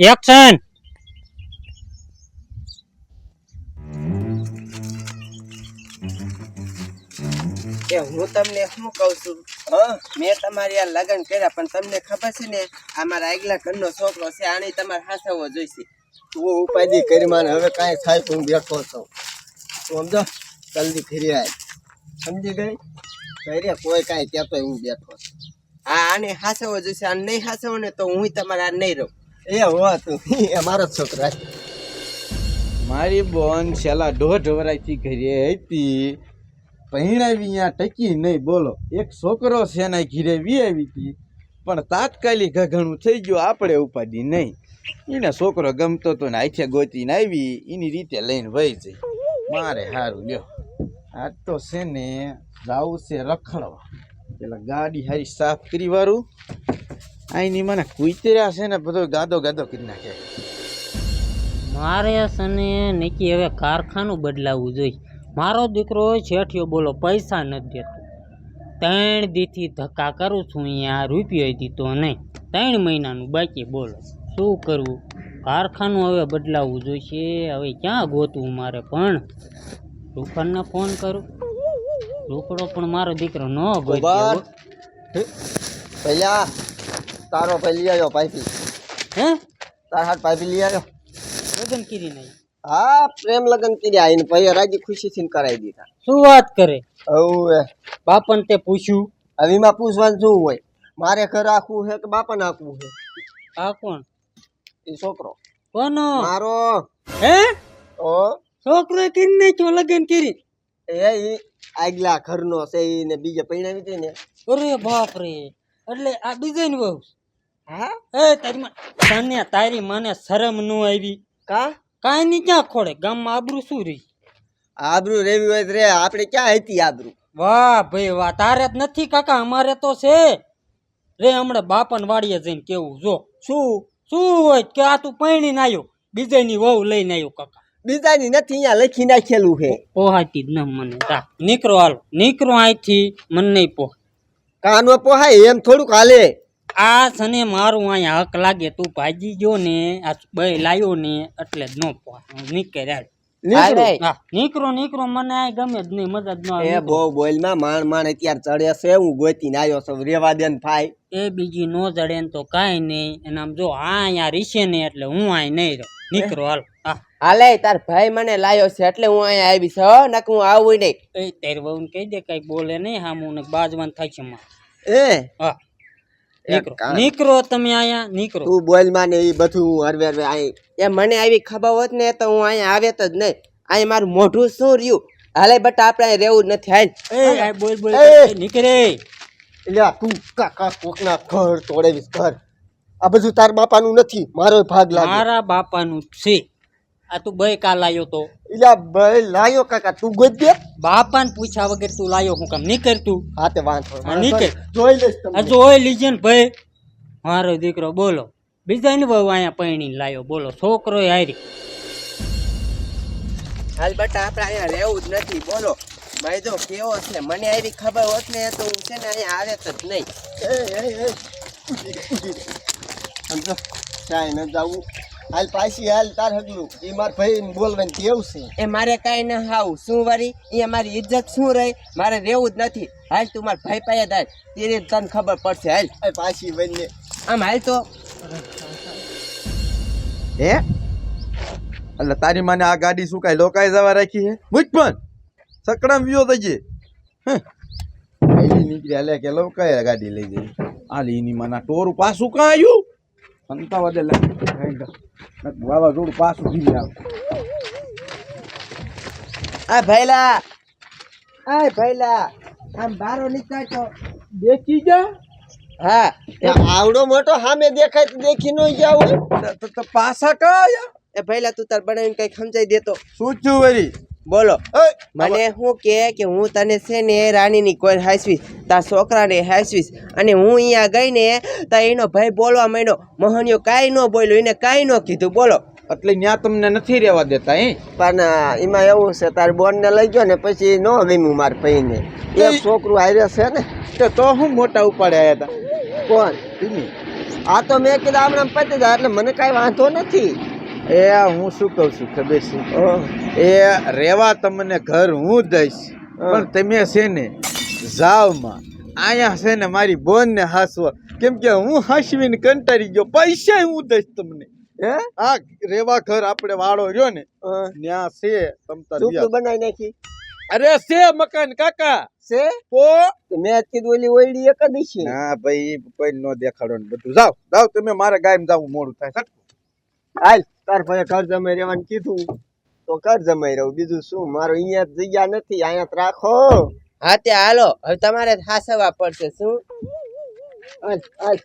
Action કે હું તમને શું કહું છું? મેં તમારી આ લગ્ન કર્યા, પણ તમને ખબર છે ને, આ મારા આગલા ઘરનો છોકરો છે, આને તમારે હાસવો જોઈશે. તું ઉપાધિ કરી માને હવે કાંઈ થાય તો હું બેઠો છું. સમજો, જલ્દી ફરી આય. સમજી ગઈ? ઘરે કોઈ કાંઈ કહેતો હું બેઠો છું. આ આને હાસવો જોઈશે, આ નહીં હાસવો ને તો હું તમારે નહીં રહું. એ હો તું એ મારો છોકરા. મારી બોન છેલ્લા દોઢ વરાયથી ઘરે હતી પહેણાવી અહીંયા ટકી નહીં, બોલો. એક છોકરો છે એના ઘીરે વી આવી હતી. પણ તાત્કાલિક ઘણું થઈ ગયું, આપણે ઉપાધી નહીં. એને છોકરો ગમતો તો ને આથે ગોતીને આવી, એની રીતે લઈને વહી જઈ. મારે સારું લ્યો. આ તો છે ને, જાવું છે રખડવા. પેલા ગાડી હારી સાફ કરી વાળું આઈની મને કુતર્યા છે ને બધો ગાદો ગાદો કરી નાખે. મારે સને નિકી હવે કારખાનું બદલાવવું જોઈએ. મારો દીકરો છેઠિયો બોલો પૈસા નથી દેતો. ત્રણ દીથી ધક્કા કરું છું અહીંયા રૂપિયો દીધો નહીં. ત્રણ મહિનાનું બાકી બોલો. શું કરવું? કારખાનું હવે બદલાવવું જોઈશે હવે ક્યાં ગોતવું મારે પણ? રૂફાનને ફોન કરું. રૂકડો પણ મારો દીકરો ન પહેલાં પહેલા તારો ભાઈ લઈ આવ્યો પાઇપી. હે? તાર હાથ પાઇપી લઈ આવ્યો? લગ્ન કરી નહીં. હા પ્રેમ લગ્ન કર્યા. એને ભાઈ રાજી ખુશીથી કરાવી દીધા. શું વાત કરે? હવે બાપન તે પૂછ્યું. હવે એમાં પૂછવાનું શું હોય? મારે ઘર રાખવું છે કે બાપાને આખું છે? આ કોણ? એ છોકરો. કોનો? મારો. હે? ઓ છોકરો કરી નાખ્યો લગ્ન કરી. એ આગલા ઘરનો છે એને બીજે પૈણાવી દે ને. અરે બાપ રે એટલે આ ડિઝાઇન બહુ હા? એ તારી તને તારી મને શરમ ન આવી. કા? કાંઈ નહીં ક્યાં ખોડે? ગામમાં આબરૂ શું રહી? આબરૂ રેવી હોય રે આપણે ક્યાં હતી આબરૂ? વાહ ભાઈ વાહ તારે જ નથી કાકા અમારે તો છે. રે હમણાં બાપન વાડીએ જઈને કેવું જો. શું? શું હોય કે આ તું પૈણીને આવ્યો બીજાની વહુ લઈને આવ્યો કાકા. બીજાની નથી અહીંયા લખી નાખેલું છે. પોહાતી જ ન મને તા નીકળો હાલો નીકળો અહીંથી મને નહીં પોહ કાનો પોહાય એમ થોડુંક હાલે. આ સને મારું અહીંયા હક લાગે તું ભાજી ગયો ને આ બે લાયો ને એટલે જ ન નીકળ્યા નીકળો. મને આ ગમે જ નહીં મજા જ ન આવે. એ બહુ બોલમાં માણ માણ અત્યારે ચડે છે હું ગોતીને આવ્યો છું રેવા દે ને ભાઈ. એ બીજી નો જડે ને તો કાંઈ નહીં અને આમ જો આ અહીંયા રીશે ને એટલે હું અહીં નહીં રહું. નીકળો હાલ. હા. હાલે તાર ભાઈ મને લાયો છે એટલે હું અહીંયા આવી છું હો નક હું આવું નહીં. એ તારી વહુને કહી દે કઈ બોલે નહીં હા હું બાજવાન થાય છે માં એ? હા. નીકળો. કામ. તમે અહીંયા નીકળો. તું બોલ ને એ બધું હું હરવે હરવે આઈ. એ મને આવી ખબર હોત ને તો હું અહીંયા આવે જ નહીં. અહીં મારું મોઢું શું રહ્યું? હાલે બટ આપણે અહીં રહેવું નથી. હાલ. એ બોલ બોલ! નીકળે. એટલે તું કાકા કોકના ઘર તોડેવીસ ઘર. આ બધું તાર બાપાનું નથી મારો ભાગ લાગે. મારા બાપાનું છે. આ તું બે કા લાયો તો? ઇલા આ લાયો કાકા તું ગોદ્ય દે. બાપાને પૂછ્યા વગર તું લાયો હું કામ નહીં કરતું? હા તે વાંધો હા, નીકળ. જોઈ લઈશ આ જોઈ લીજે ને ભાઈ. મારો દીકરો બોલો. બીજા ને બહુ અહીંયા પૈણી લાયો બોલો. છોકરો હારી. હાલ બટા આપણે અહીંયા રહેવું જ નથી બોલો. ભાઈ જો કેવો છે? મને આવી ખબર હોત ને તો હું છે ને અહીંયા આવે જ નહીં. સમજો? ક્યાંય ન જાવું. હાલ પાછી હાલ તાર હગલું. એ માર ભાઈ બોલવાની કેવું છે? એ મારે કાંઈ ના હાવ. શું વરી એ મારી ઇજ્જત શું રહી? મારે રહેવું જ નથી. હાલ તું મારા ભાઈ પાસે થાય તેને તને ખબર પડશે. હાલ. એ પાછી બંને આમ હાલ તો. હે? એટલે તારી માને આ ગાડી શું કાંઈ લોકાઈ જવા રાખી હે મુજ પણ. સકડામ વ્યો પહેલી નીકળી લે કે લોકાય ગાડી લઈ જઈ. હાલ એની માના ટોરું પાછું કાં આવ્યું? સંતાવા દે લે વાવાઝોડું પાછું ઘીરી આવે. આ ભાઈલા આ ભાઈલા આમ બારો નીકળતો દેખી જા. હા. એ આવડો મોટો સામે દેખાય તો દેખી ન જાવ તો- તો પાછા કાં આયા? એ ભાઈલા તું તાર બનાવીને કઈ સમજાઈ દેતો શું છું વરી? બોલો. મને શું કે કે હું તને છે ને રાણીની કોઈ હાસવીશ તાર છોકરાને હાસવીશ અને હું અહીંયા ગઈ ને તો એનો ભાઈ બોલવા માંડ્યો. મોહનિયો કાંઈ ન બોલ્યો એને કાંઈ ન કીધું. બોલો. એટલે ત્યાં તમને નથી રહેવા દેતા હે? પણ એમાં એવું છે તાર બોનને લઈ ગયો ને પછી ન ગમ્યું માર ભાઈને. એ છોકરું હારે છે ને. તો તો હું મોટા ઉપાડે આવ્યા હતા કોણ? આ તો મેં કીધા આપણે પતી જાય એટલે મને કાંઈ વાંધો નથી. એ હું શું કહું છું ખબર છે? એ રેવા તમને ઘર હું દઈશ પણ તમે છે ને જાવમાં. અહીંયા છે ને મારી બોન ને હાસવા. કેમ કે હું હાસવીને કંટાળી ગયો પૈસા હું દઈશ તમને. હે? આ રેવા ઘર આપણે વાળો રહ્યો ને ત્યાં છે તમતા. બનાવી નાખી. અરે છે મકાન કાકા. છે? તો મેં જ કીધું ઓલી ઓઈડી એક જ છે. ના ભાઈ કોઈ નો દેખાડો ને બધું. જાવ જાવ તમે મારે ગાયમ જાવ મોડું થાય. હાલ તાર ભાઈ ઘર જમાઈ રહેવાનું કીધું. તો ઘર જમાઈ રહું. બીજું શું? મારો અહીંયા જગ્યા નથી. અહીંયા રાખો. હા તે હાલો. હવે તમારે હાસવા પડશે શું? હાલ હાલ.